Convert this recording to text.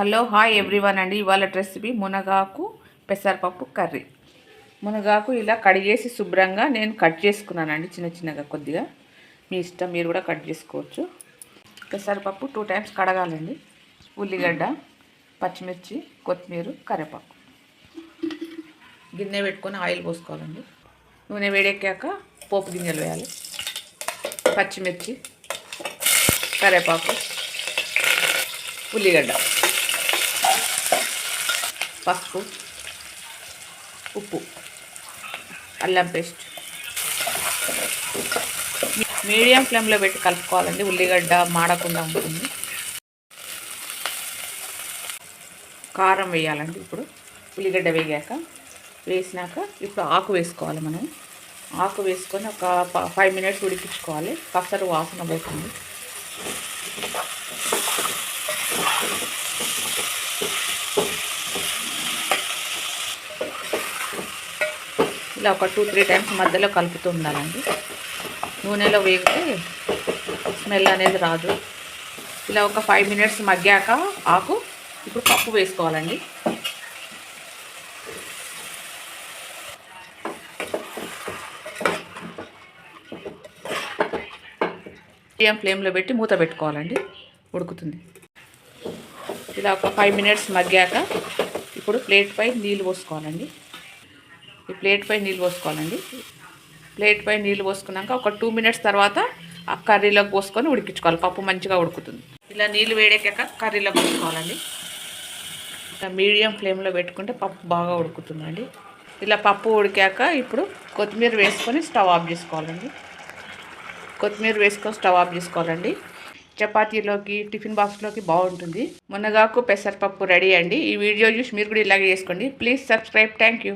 Hello hi everyone అండి. ఇవాళ recipe మునగాకు పెసరపప్పు కర్రీ. మునగాకు ఇలా కడిగేసి శుభ్రంగా నేను కట్ చేసుకున్నానండి చిన్న చిన్నగా కొద్దిగా. మీ ఇష్టం మీరు కూడా కట్ చేసుకోవచ్చు. పెసరపప్పు టూ టైమ్స్ కడగాలండి. ఉల్లిగడ్డ పచ్చిమిర్చి కొత్తిమీర కరివేపాకు. గిన్నె పెట్టుకొని ఆయిల్ పోసుకోవాలండి. నూనె వేడెక్కాక పోపు గింజలు వేయాలి. పచ్చిమిర్చి కరివేపాకు ఉల్లిగడ్డ. పసుపు ఉప్పు అల్లం పేస్ట్. మీడియం ఫ్లేమ్లో పెట్టి కలుపుకోవాలండి. ఉల్లిగడ్డ మాడకుండా ఉంటుంది. కారం వేయాలండి ఇప్పుడు. ఉల్లిగడ్డ వేగాక వేసినాక ఇప్పుడు ఆకు వేసుకోవాలి మనం. ఆకు వేసుకొని ఒక ఫైవ్ మినిట్స్ ఉడికించుకోవాలి. పసరు వాసన పోతుంది. ఇలా ఒక టూ త్రీ టైమ్స్ మధ్యలో కలుపుతూ ఉండాలండి. నూనెలో వేగితే స్మెల్ అనేది రాదు. ఇలా ఒక ఫైవ్ మినిట్స్ మగ్గాక ఆకు ఇప్పుడు పప్పు వేసుకోవాలండి. మీడియం ఫ్లేమ్లో పెట్టి మూత పెట్టుకోవాలండి. ఉడుకుతుంది. ఇలా ఒక ఫైవ్ మినిట్స్ మగ్గాక ఇప్పుడు ప్లేట్పై నీళ్ళు పోసుకోవాలండి. ఈ ప్లేట్ పై నీళ్ళు పోసుకోవాలండి. ప్లేట్ పై నీళ్ళు పోసుకున్నాక ఒక టూ మినిట్స్ తర్వాత ఆ కర్రీలోకి పోసుకొని ఉడికించుకోవాలి. పప్పు మంచిగా ఉడుకుతుంది. ఇలా నీళ్ళు వేడెక్కాక కర్రీలోకి పోసుకోవాలండి. ఇలా మీడియం ఫ్లేమ్లో పెట్టుకుంటే పప్పు బాగా ఉడుకుతుందండి. ఇలా పప్పు ఉడికాక ఇప్పుడు కొత్తిమీర వేసుకొని స్టవ్ ఆఫ్ చేసుకోవాలండి. కొత్తిమీర వేసుకొని స్టవ్ ఆఫ్ చేసుకోవాలండి. చపాతీలోకి టిఫిన్ బాక్స్లోకి బాగుంటుంది. మునగాకు పెసరపప్పు రెడీ అండి. ఈ వీడియో చూసి మీరు కూడా ఇలాగే చేసుకోండి. Please subscribe. Thank you.